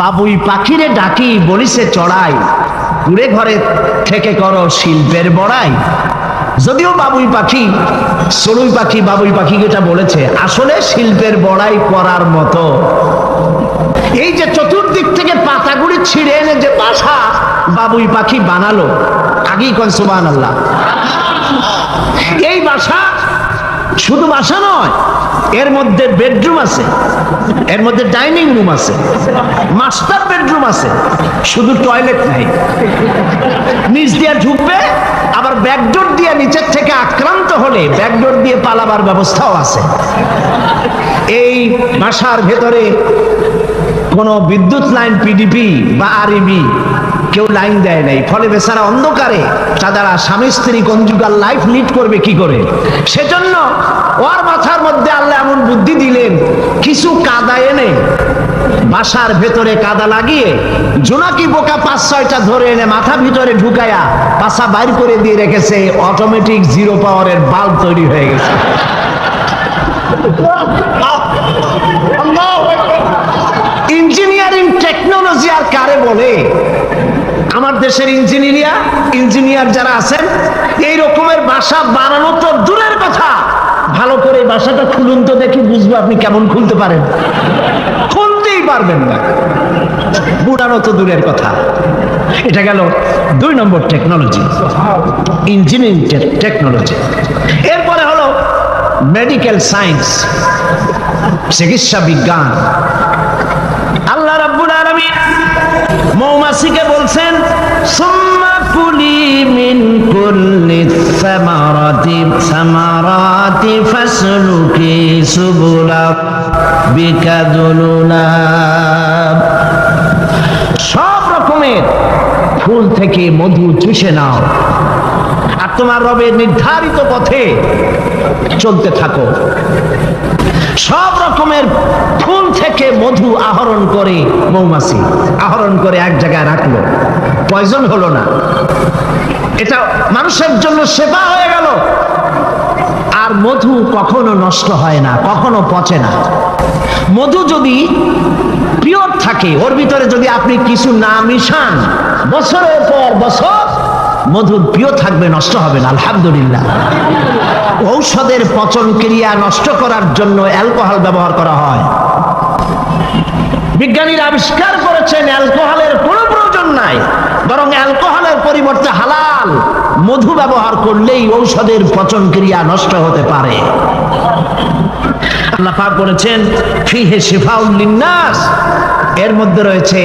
বাবুই পাখিরে ডাকি, বলিছে, চড়াই। দূরে ঘরে থেকে করো শিল্পের বড়াই। যদিও বাবুই পাখি চড়ুই পাখি, বাবুই পাখি যেটা বলেছে, আসলে শিল্পের বড়াই করার মতো। এই যে চতুর্দিক থেকে পাতাগুলি ছিঁড়ে এনে যে বাসা বাবুই পাখি বানালো, আগেই কন সুবান আল্লাহ এই বাসা শুধু বাসা নয়, এর মধ্যে বেডরুম আছে এর মধ্যে ডাইনিং রুম আছে, মাস্টার বেডরুম আছে, শুধু টয়লেট নাই। নিচ দিয়ে ঢুকবে, আবার ব্যাকডোর দিয়ে নিচের থেকে আক্রান্ত হলে ব্যাকডোর দিয়ে পালাবার ব্যবস্থাও আছে। এই বাসার ভেতরে কোনো বিদ্যুৎ লাইন পিডিপি বা আরইবি কেউ লাইন দেয় নাই। ফলে বেচারা অন্ধকারে তারা স্বামী স্ত্রী কঞ্জুগাল লাইফ লিড করবে কি করে? সেজন্য ওর মাথার মধ্যে আল্লাহ এমন বুদ্ধি দিলেন কিছু কাদা এনে বাসার ভেতরে কাদা লাগিয়ে জোনাকি বোকা পাঁচ ছয়টা ধরে এনে মাথা ভিতরে ঢুকায়া পাশা বাইর করে দিয়ে রেখেছে অটোমেটিক জিরো পাওয়ারের বাল্ব তৈরি হয়ে গেছে। ইঞ্জিনিয়ারিং টেকনোলজি আর কারে বলে? আমার দেশের ইঞ্জিনিয়ার ইঞ্জিনিয়ার যারা আছেন, এই রকমের বাসা বানানো তো দূরের কথা। ভালো করে বাসাটা খুলুন তো দেখি বুঝব আপনি কেমন খুলতে পারেন। খুলতেই পারবেন না। বুড়ানো তো দূরের কথা। এটা গেল দুই নম্বর টেকনোলজি ইঞ্জিনিয়ারিং টেকনোলজি এরপরে হলো মেডিকেল সায়েন্স চিকিৎসা বিজ্ঞান। আল্লাহ মৌমাছিকে বলছেন, সুম্মা কুলি মিন কুল্লি সামারাতি সামারাতি ফাসলুকি সুবুলা বিকাদুলুলা সব রকমের ফুল থেকে মধু চুষে নাও, আর তোমার রবের নির্ধারিত পথে চলতে থাকো। সব রকমের ফুল থেকে মধু আহরণ করে মৌমাছি, আহরণ করে এক জায়গায় রাখল। পয়জন হলো না। এটা মানুষের জন্য সেবা হয়ে গেল। আর মধু কখনো নষ্ট হয় না, কখনো পচে না। মধু যদি পিওর থাকে, ওর ভিতরে যদি আপনি কিছু না মিশান, বছরের পর বছর মধুর প্রিয় থাকবে, নষ্ট হবে না, আলহামদুলিল্লাহ। ঔষধের পচন ক্রিয়া নষ্ট করার জন্য অ্যালকোহল ব্যবহার করা হয়। বিজ্ঞানীরা আবিষ্কার করেছেন, অ্যালকোহলের কোনো প্রয়োজন নাই, বরং অ্যালকোহলের পরিবর্তে হালাল মধু ব্যবহার করলেই ঔষধের পচন ক্রিয়া নষ্ট হতে পারে। আল্লাহ পাক বলেছেন, ফিহে শিফাউল লিন্নাস এর মধ্যে রয়েছে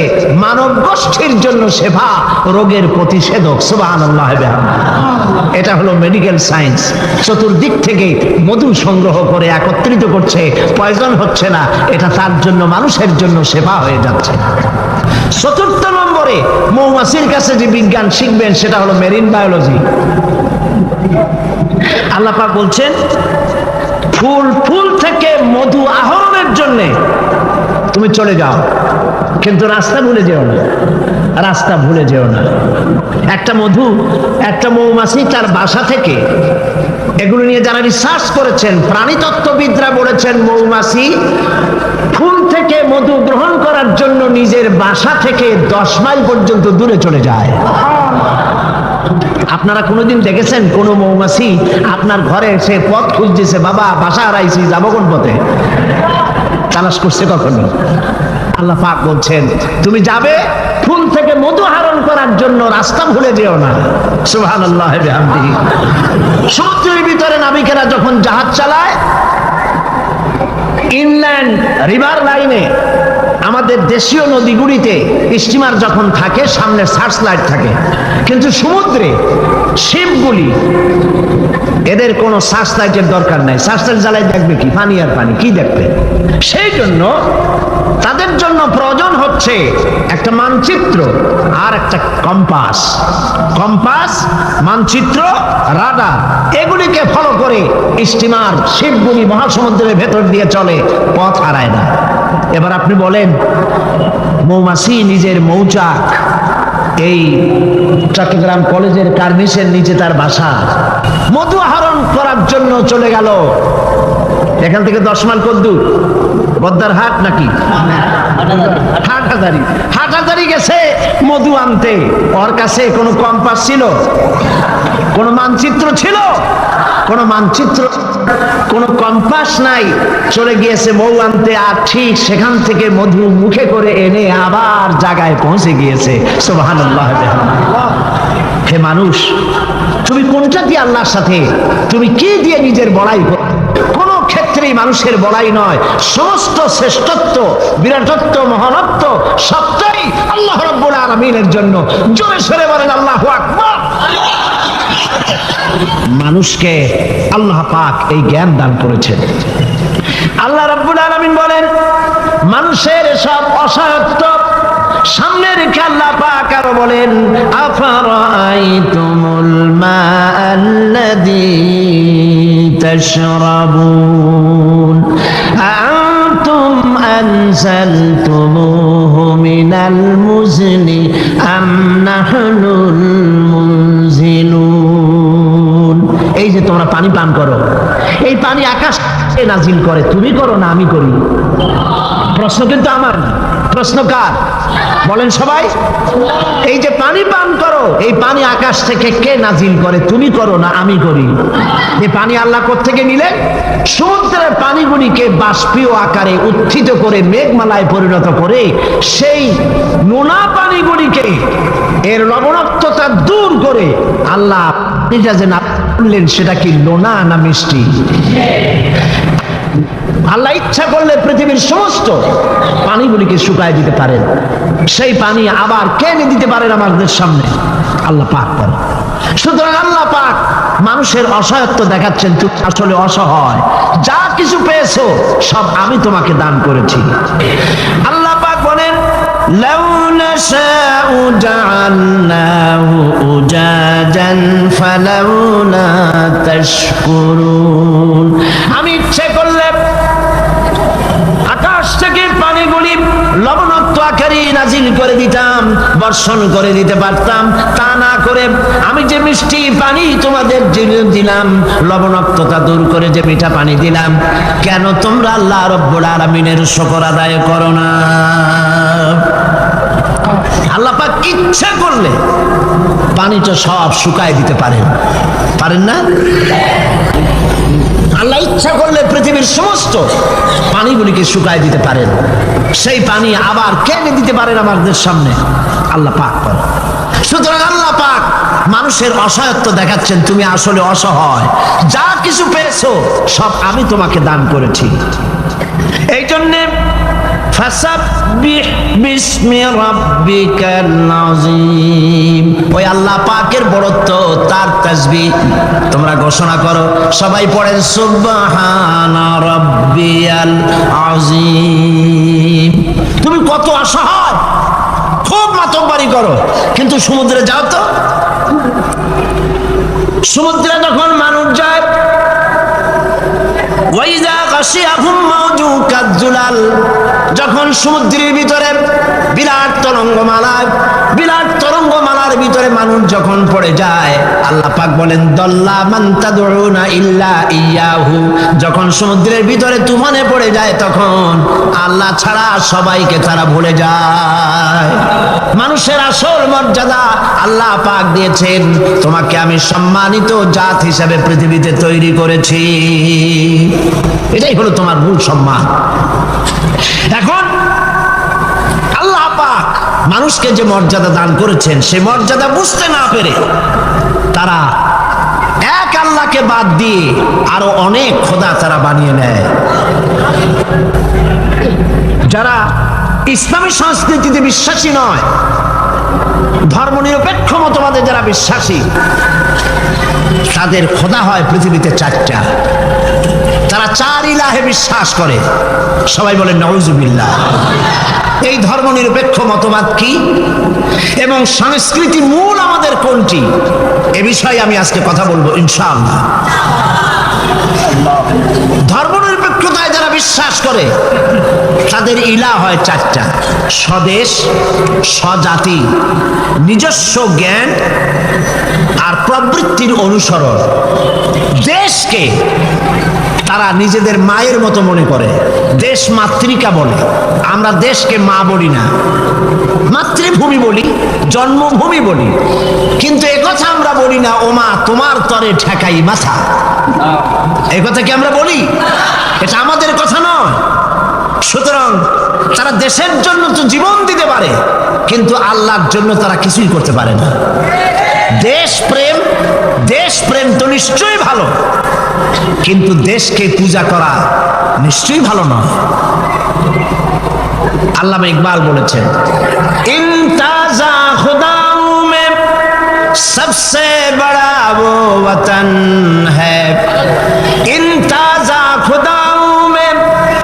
মানব গোষ্ঠীর জন্য সেবা, রোগের প্রতিষেধক এটা হলো মেডিকেল সায়েন্স চতুর্দিক থেকে মধু সংগ্রহ করে একত্রিত করছে পয়জন হচ্ছে না, এটা তার জন্য, মানুষের জন্য সেবা হয়ে যাচ্ছে। চতুর্থ নম্বরে মৌমাছির কাছে যে বিজ্ঞান শিখবেন, সেটা হলো মেরিন বায়োলজি আল্লাহ পাক বলছেন, ফুল ফুল থেকে মধু আহরণের জন্যে তুমি চলে যাও। কিন্তু রাস্তা ভুলে যেও না। রাস্তা ভুলে যেও না। একটা মধু, একটা মৌমাছি তার বাসা থেকে এগুলো নিয়ে যারা রিসার্চ করেছেন, প্রাণীতত্ত্ববিদরা বলেছেন মৌমাছি ফুল থেকে মধু গ্রহণ করার জন্য নিজের বাসা থেকে দশ মাইল পর্যন্ত দূরে চলে যায়। আপনারা কোনোদিন দেখেছেন কোন মৌমাছি আপনার ঘরে এসে পথ খুঁজতেছে বাবা, বাসা হারাইছি, যাব কোন পথে? তালাশ করছে কখনো? আল্লাহ পাক বলছেন, তুমি যাবে, ফুল থেকে মধু হারণ করার জন্য রাস্তা ভুলে যেও না। সুবহানাল্লাহ বিহামদিহি সমুদ্রের ভিতরে নাবিকেরা যখন জাহাজ চালায়, ইনল্যান্ড রিভার লাইনে আমাদের দেশীয় নদীগুলিতে স্টিমার যখন থাকে, সামনে সার্চ লাইট থাকে। কিন্তু সমুদ্রে শিপগুলি, এদের কোনো সার্চ লাইটের দরকার নাই। সার্চ লাইট জ্বালাই দেখবে কি? পানি আর পানি, কি দেখবে? সেই জন্য তাদের জন্য প্রয়োজন হচ্ছে একটা মানচিত্র আর একটা কম্পাস। কম্পাস, মানচিত্র, রাডার, এগুলিকে ফলো করে স্টিমার শিপগুলি মহাসমুদ্রের ভেতর দিয়ে চলে, পথ হারায় না। এবার আপনি বলেন, মৌমাছি নিজের মৌচাক, এই চট্টগ্রাম কলেজের কার্নিসের নিচে তার বাসা, মধু আহরণ করার জন্য চলে গেল। এখান থেকে দশ মাইল কদ্দুর বদ্দার হাট নাকি? হাটহাজারি। হাটহাজারি গেছে, মধু আনতে। ওর কাছে কোনো কম্পাস ছিল? কোনো মানচিত্র ছিল? কোনো মানচিত্র, কোনো কম্পাস নাই। চলে গিয়েছে মৌ আনতে, আর ঠিক সেখান থেকে মধু মুখে করে এনে আবার জায়গায় পৌঁছে গিয়েছে। সুবহানাল্লাহ হে মানুষ, তুমি কোনটা দিয়ে আল্লাহর সাথে? তুমি কি দিয়ে নিজের বড়াই? কোনো ক্ষেত্রেই মানুষের বড়াই নয়। সমস্ত শ্রেষ্ঠত্ব, বিরাটত্ব, মহানত্ব সবটাই আল্লাহ রব্বুল আলমিনের জন্য। জোরে সরে বলেন আল্লাহ আকবার। মানুষকে আল্লাহ পাক এই জ্ঞান দান করেছেন। আল্লাহ রাব্বুল আলামিন বলেন, মানুষের সব অসহায়ত্ব সামনে রেখে আল্লাহ পাক আরও বলেন, আফারাইতুমুল মাআল্লাযী তাশরাবুন আনতুম أنزلتموه من المزن أم نحن المنزلون এই যে তোমরা পানি পান করো এই পানি আকাশ থেকে নাজিল করে তুমি করো না আমি করি প্রশ্ন কিন্তু আমার না। প্রশ্ন কার বলেন সবাই এই যে পানি পান করো এই পানি আকাশ থেকে কে নাজিল করে? তুমি করো না, আমি করি। এই পানি আল্লাহ থেকে নিলেন? সমুদ্রের পানিগুলিকে বাষ্পীয় আকারে উত্থিত করে মেঘমালায় পরিণত করে সেই নোনা পানিগুলিকে এর লবণাক্ততা দূর করে আল্লাহ এটা যে না বললেন সেটা কি লোনা না মিষ্টি? আল্লাহ ইচ্ছা করলে পৃথিবীর সমস্ত পানিগুলিকে শুকায় দিতে পারেন। সেই পানি আবার কে এনে দিতে পারেন আমাদের সামনে? আল্লাহ পাক করেন সুতরাং আল্লাহ পাক মানুষের অসহায়ত্ব দেখাচ্ছেন তুমি আসলে অসহায় যা কিছু পেয়েছো সব আমি তোমাকে দান করেছি আল্লাহ পাক বলেন لو نشاء جعلناه أجاجا فلولا تشكرون আমি ইচ্ছে করলে আকাশ থেকে পানিগুলি লবণাক্ত আকারে নাজিল করে দিতাম বর্ষণ করে দিতে পারতাম, তা না করে আমি যে মিষ্টি পানি তোমাদের দিলাম, লবণাক্ততা দূর করে যে মিঠা পানি দিলাম, কেন তোমরা আল্লাহ রব্বুল আলামিনের শুকর আদায় করো না? আল্লাহ পাক ইচ্ছা করলে পানিটা সব শুকায় দিতে পারেন। পারেন না? আল্লাহ ইচ্ছা করলে পৃথিবীর সমস্ত পানিগুলিকে শুকায় দিতে পারেন। সেই পানি আবার কেনে দিতে পারেন আমাদের সামনে। আল্লাহ পাক করে। সুতরাং আল্লাহ পাক মানুষের অসহায়ত্ব দেখাচ্ছেন, তুমি আসলে অসহায়। যা কিছু পেয়েছ, সব আমি তোমাকে দান করেছি। এই জন্যে ফাসাব্বিহ বিসমি রাব্বিকাল আযীম ওই আল্লাহ পাকের বড়ত্ব তার তাসবিহ তোমরা ঘোষণা করো, সবাই পড়েন, সুবহানা রাব্বিয়াল আযীম। তুমি কত অসহায়, খুব মাতব্বারি করো। কিন্তু সমুদ্রে যাও তো। সমুদ্রে যখন মানুষ যায় মাউজু কাজ্জুলাল যখন সমুদ্রের ভিতরে বিরাট তরঙ্গমালায় বিরাট তরঙ্গমালার ভিতরে মানুষ যখন পড়ে যায়, আল্লাহ পাক বলেন, দল্লা মান তাদউনা ইল্লা ইয়াহু। যখন সমুদ্রের ভিতরে তুফানে পড়ে যায়, তখন আল্লাহ ছাড়া সবাইকে তারা ভুলে যায়। মানুষের আসল মর্যাদা আল্লাহ পাক দিয়েছেন। তোমাকে আমি সম্মানিত জাত হিসাবে পৃথিবীতে তৈরি করেছি। এটাই হলো তোমার মূল সম্মান। এখন আল্লাহ পাক মানুষকে যে মর্যাদা দান করেছেন, সে মর্যাদা বুঝতে না পেরে তারা এক আল্লাহকে বাদ দিয়ে আরও অনেক খোদা তারা বানিয়ে নেয়। যারা ইসলামী সংস্কৃতিতে বিশ্বাসী নয়, ধর্মনিরপেক্ষ মতবাদে যারা বিশ্বাসী, তাদের খোদা হয় পৃথিবীতে চারটা। তারা চার ইলাহে বিশ্বাস করে, সবাই বলে নওজুবিল্লাহ এই ধর্মনিরপেক্ষ মতবাদ কি? এবং সংস্কৃতি মূল আমাদের কোনটি? এ বিষয়ে আমি আজকে কথা বলব, ইনশাআল্লাহ। ধর্মনিরপেক্ষতায় যারা বিশ্বাস করে, তাদের ইলা হয় চারটা। স্বদেশ, স্বজাতি, নিজস্ব জ্ঞান আর প্রবৃত্তির অনুসরণ। দেশকে তারা নিজেদের মায়ের মতো মনে করে। দেশ মাতৃকা বলে। আমরা দেশকে মা বলি না। মাতৃভূমি বলি, জন্মভূমি বলি। কিন্তু একথা আমরা বলি না, ও মা, তোমার তরে ঠেকাই মাথা। এই কথা কি আমরা বলি? এটা আমাদের কথা নয়। সুতরাং তারা দেশের জন্য তো জীবন দিতে পারে, কিন্তু আল্লাহর জন্য তারা কিছুই করতে পারে না। দেশ প্রেম দেশ প্রেম তো নিশ্চয়ই ভালো। কিন্তু দেশকে পূজা করা নিশ্চয়ই ভালো নয়। আল্লামা ইকবাল বলেছেন ইন্তাজা খুদাও মে সবসে বড়া ও وطن হ্যায় ইন্তাজা খুদাও মে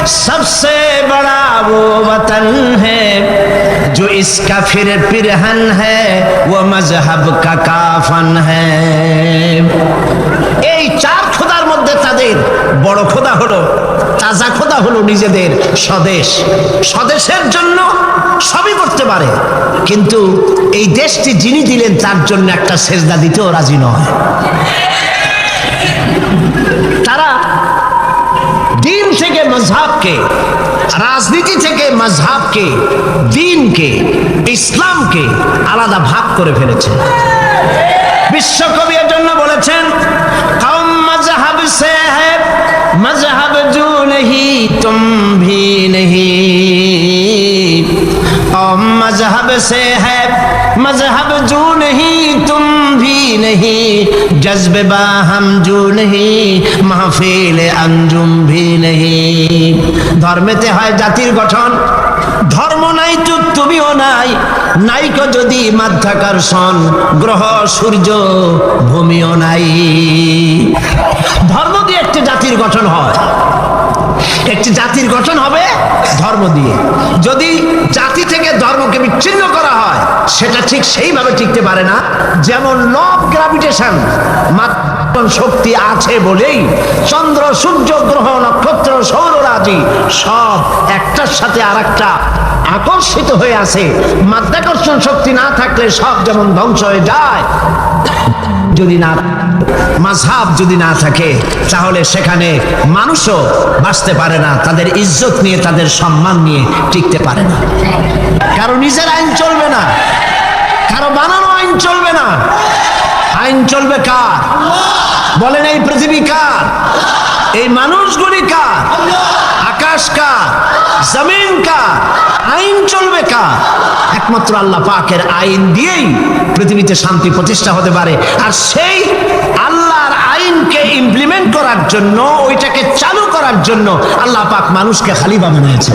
সবসে বড়া वो वतन है जो इसका फिर पिरहन है वो मजहब का काफन है এই চার খোদার মধ্যে তাদের বড় খোদা হলো তাজা খোদা হলো নিজেদের স্বদেশ স্বদেশের জন্য সবই করতে পারে কিন্তু এই দেশটি যিনি দিলেন তার জন্য একটা সেজদা দিতেও রাজি নয় তারা দিন থেকে মজহাবকে রাজনীতি থেকে মজহাবকে, দিনকে, ইসলামকে আলাদা ভাগ করে ফেলেছে। বিশ্বকবি এর জন্য বলেছেন কম মজহাব সে মজহাব জু নহি, তুম ভি নহি। মজহব মজহাব সে হ্যাঁ মজহাব জু নহি, তুম नहीं जज्ब बाहम जो नहीं महफिल अंजुम भी नहीं ধর্মেতে হয় জাতির গঠন ধর্ম নাই তো তুমিও নাই নাইক যদি মাধ্যাকর্ষণ গ্রহ সূর্য ভূমিও নাই ধর্ম দিয়ে একটি জাতির গঠন হয় একটি জাতির গঠন হবে ধর্ম দিয়ে যদি জাতি থেকে ধর্মকে বিচ্ছিন্ন করা হয় সেটা ঠিক সেইভাবে টিকতে পারে না। যেমন লব গ্র্যাভিটেশন গ্রাভিটেশন শক্তি আছে বলেই চন্দ্র, সূর্য, গ্রহ, নক্ষত্র, সৌররাজি সব একটার সাথে আর আকর্ষিত হয়ে আছে। মাধ্যাকর্ষণ শক্তি না থাকলে সব যেমন ধ্বংস হয়ে যায়। যদি না মাঝহাব যদি না থাকে, তাহলে সেখানে মানুষও বাঁচতে পারে না, তাদের ইজ্জত নিয়ে, তাদের সম্মান নিয়ে টিকতে পারে না। কারও নিজের আইন চলবে না, কারও বানানো আইন চলবে না। আইন চলবে কার? বলেন এই পৃথিবী কার? এই মানুষগুলি কার? আকাশ কার? জমিন কার? আইন চলবে কার? একমাত্র আল্লাহ পাকের আইন দিয়েই পৃথিবীতে শান্তি প্রতিষ্ঠা হতে পারে। আর সেই করার জন্য, ওইটাকে চালু করার জন্য আল্লাহ পাক মানুষকে খালিবা বানিয়েছে।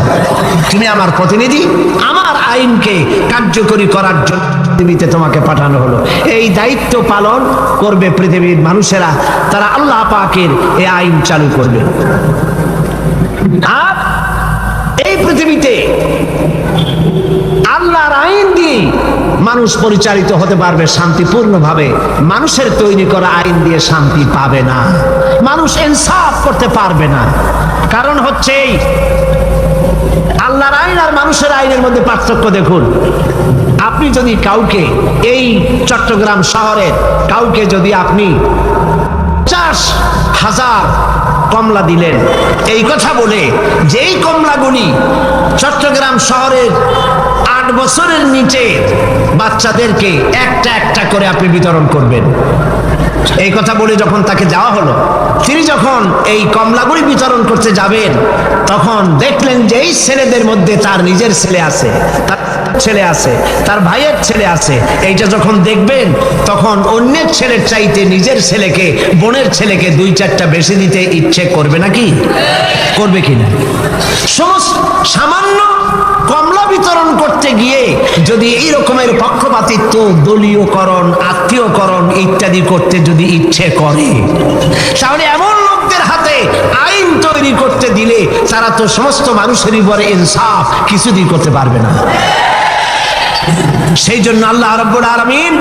তুমি আমার প্রতিনিধি, আমার আইনকে কার্যকরী করার জন্য পৃথিবীতে তোমাকে পাঠানো হলো। এই দায়িত্ব পালন করবে পৃথিবীর মানুষেরা, তারা আল্লাহ পাকের এই আইন চালু করবে। আর এই পৃথিবীতে আল্লাহর আইন দিয়ে মানুষ পরিচালিত হতে পারবে শান্তিপূর্ণভাবে। মানুষের তৈরি করা আইন দিয়ে শান্তি পাবে না। মানুষ ইনসাফ করতে পারবে না। কারণ হচ্ছে আল্লাহর আইন আর মানুষের আইনের মধ্যে পার্থক্য দেখুন। আপনি যদি কাউকে এই চট্টগ্রাম শহরের কাউকে যদি আপনি পঞ্চাশ হাজার কমলা দিলেন, এই কথা বলে যেই কমলাগুলি চট্টগ্রাম শহরের বছরের নিচে বাচ্চাদেরকে একটা একটা করে আপনি বিতরণ করবেন। এই কথা বলে যখন তাকে যাওয়া হলো, তিনি যখন এই কমলাগুড়ি বিতরণ করতে যাবেন, তখন দেখলেন যে এই ছেলেদের মধ্যে তার নিজের ছেলে আছে, তার ছেলে আছে, তার ভাইয়ের ছেলে আছে। এইটা যখন দেখবেন, তখন অন্যের ছেলের চাইতে নিজের ছেলেকে, বোনের ছেলেকে দুই চারটা বেশি দিতে ইচ্ছে করবে নাকি? করবে কিনা? সমস্ত সামান্য কমলা বিতরণ করতে গিয়ে যদি এই রকমের পক্ষপাতিত্ব, দলীয়করণ, আত্মীয়করণ ইত্যাদি করতে যদি ইচ্ছে করে, তাহলে এমন লোকদের হাতে আইন তৈরি করতে দিলে তারা তো সমস্ত মানুষেরই বলে ইনসাফ কিছুদিন করতে পারবে না। সেই জন্য আল্লাহ রব্বুল আলমিন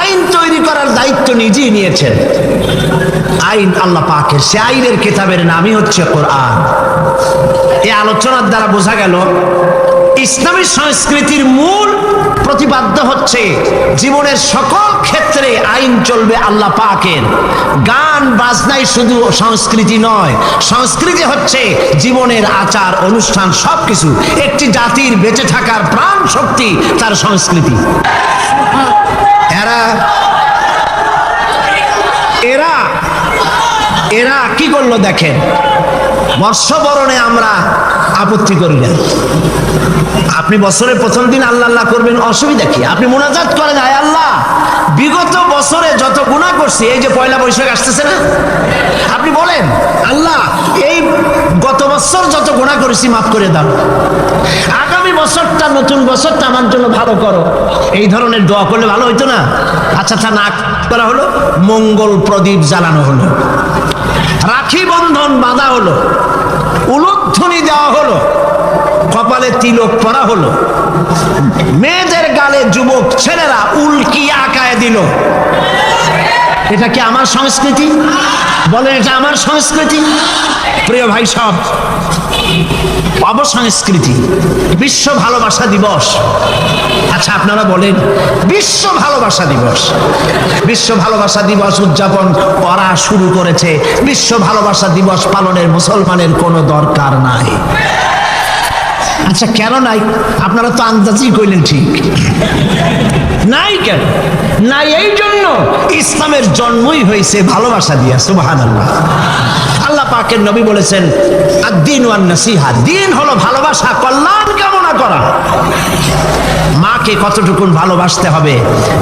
আইন তৈরি করার দায়িত্ব নিজেই নিয়েছেন। আইন আল্লাহ পাকের, সে আইনের কিতাবের নামই হচ্ছে কোরআন। এই আলোচনার দ্বারা বোঝা গেল ইসলামী সংস্কৃতির মূল প্রতিপাদ্য হচ্ছে, জীবনের সকল ক্ষেত্রে আইন চলবে আল্লাহ পাকের। গান, বাজনাই শুধু সংস্কৃতি নয়, সংস্কৃতি হচ্ছে জীবনের আচার, অনুষ্ঠান, সবকিছু। একটি জাতির বেঁচে থাকার প্রাণ শক্তি তার সংস্কৃতি। এরা এরা এরা কি করল দেখেন? বর্ষবরণে আমরা আপত্তি করি না। আপনি বছরের প্রথম দিন আল্লাহ আল্লাহ করবেন, অসুবিধা কি? আপনি মোনাজাত করেন, আয় আল্লাহ। বিগত বছরে যত গুণা করছি, এই যে পয়লা বৈশাখ আসতেছে না? আপনি বলেন, আল্লাহ, এই গত বছর যত গুণা করেছি, মাফ করে দাও। আগামী বছরটা, নতুন বছরটা আমার জন্য ভালো করো। এই ধরনের দোয়া করলে ভালো হইতো না? আচ্ছা তা না করা হলো। মঙ্গল প্রদীপ জ্বালানো হলো। রাখি বন্ধন বাঁধা হলো, উলুধ্বনি দেওয়া হলো, কপালে তিলক পরা হলো। মেয়েদের গালে যুবক ছেলেরা উল্কি আঁকায় দিল। এটা কি আমার সংস্কৃতি? বলেন, এটা আমার সংস্কৃতি? প্রিয় ভাই সব অবসংস্কৃতি বিশ্ব ভালোবাসা দিবস। আচ্ছা আপনারা বলেন, বিশ্ব ভালোবাসা দিবস। বিশ্ব ভালোবাসা দিবস উদযাপন করা শুরু করেছে। বিশ্ব ভালোবাসা দিবস পালনের মুসলমানের কোনো দরকার নাই। আচ্ছা কেন নাই? আপনারা তো আন্দাজই কইলেন ঠিক। নাই কেন? নাই এই জন্য ইসলামের জন্মই হয়েছে ভালোবাসা দিয়া সুবাহান আল্লাহ আল্লাহ পাকের নবী বলেছেন আদিন ওয়ান নাসিহা দিন হলো ভালোবাসা, কল্যাণ কামনা করা। মাকে কতটুকুন ভালোবাসতে হবে?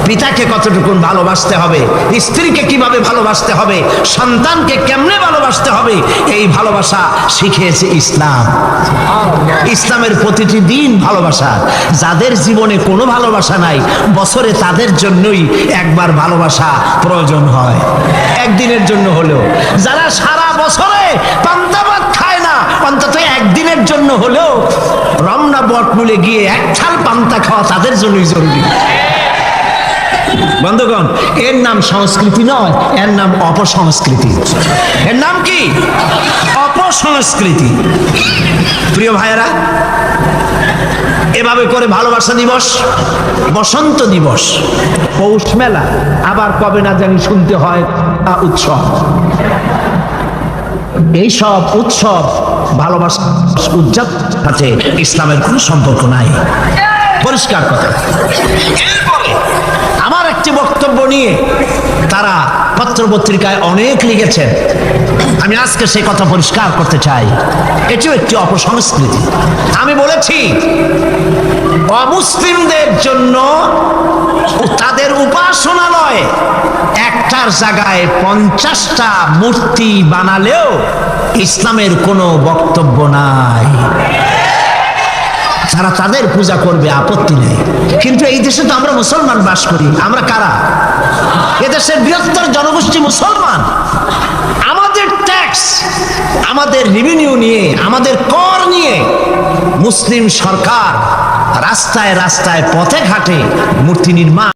পিতাকে কতটুকুন ভালোবাসতে হবে? স্ত্রীকে কীভাবে ভালোবাসতে হবে? সন্তানকে কেমনে ভালোবাসতে হবে? এই ভালোবাসা শিখিয়েছে ইসলাম। ইসলামের প্রতিটি দিন ভালোবাসা। যাদের জীবনে কোনো ভালোবাসা নাই, বছরে তাদের জন্যই একবার ভালোবাসা প্রয়োজন হয়। একদিনের জন্য হলেও। যারা সারা বছরে পান্তাবাদ খায় না, অন্তত একদিনের জন্য হলেও রমনা বটমূলে গিয়ে এক ছাল পান্তা খাওয়া তাদের জন্যই জরুরি। বন্ধুগণ, এর নাম সংস্কৃতি নয়, এর নাম অপসংস্কৃতি। এর নাম কি? অপসংস্কৃতি। প্রিয় ভাইয়েরা, এভাবে করে ভালোবাসা দিবস, বসন্ত দিবস, পৌষ মেলা, আবার কবে না জানি শুনতে হয় তা উৎসব। এইসব উৎসব, ভালোবাসা উদযাপন সাথে ইসলামের কোনো সম্পর্ক নাই। পরিষ্কার কথা। আমার একটি বক্তব্য নিয়ে তারা পত্র পত্রিকায় অনেক লিখেছেন আমি আজকে সেই কথা পরিষ্কার করতে চাই। এটিও একটি অপসংস্কৃতি। আমি বলেছি, অমুসলিমদের জন্য তাদের উপাসনালয় একটার জায়গায় পঞ্চাশটা মূর্তি বানালেও ইসলামের কোনো বক্তব্য নাই। তারা তাদের পূজা করবে, আপত্তি নেই। কিন্তু এই দেশে তো আমরা মুসলমান বাস করি। আমরা কারা? এদেশের বৃহত্তর জনগোষ্ঠী মুসলমান। আমাদের ট্যাক্স আমাদের রেভিনিউ নিয়ে, আমাদের কর নিয়ে মুসলিম সরকার রাস্তায় রাস্তায় পথে ঘাটে মূর্তি নির্মাণ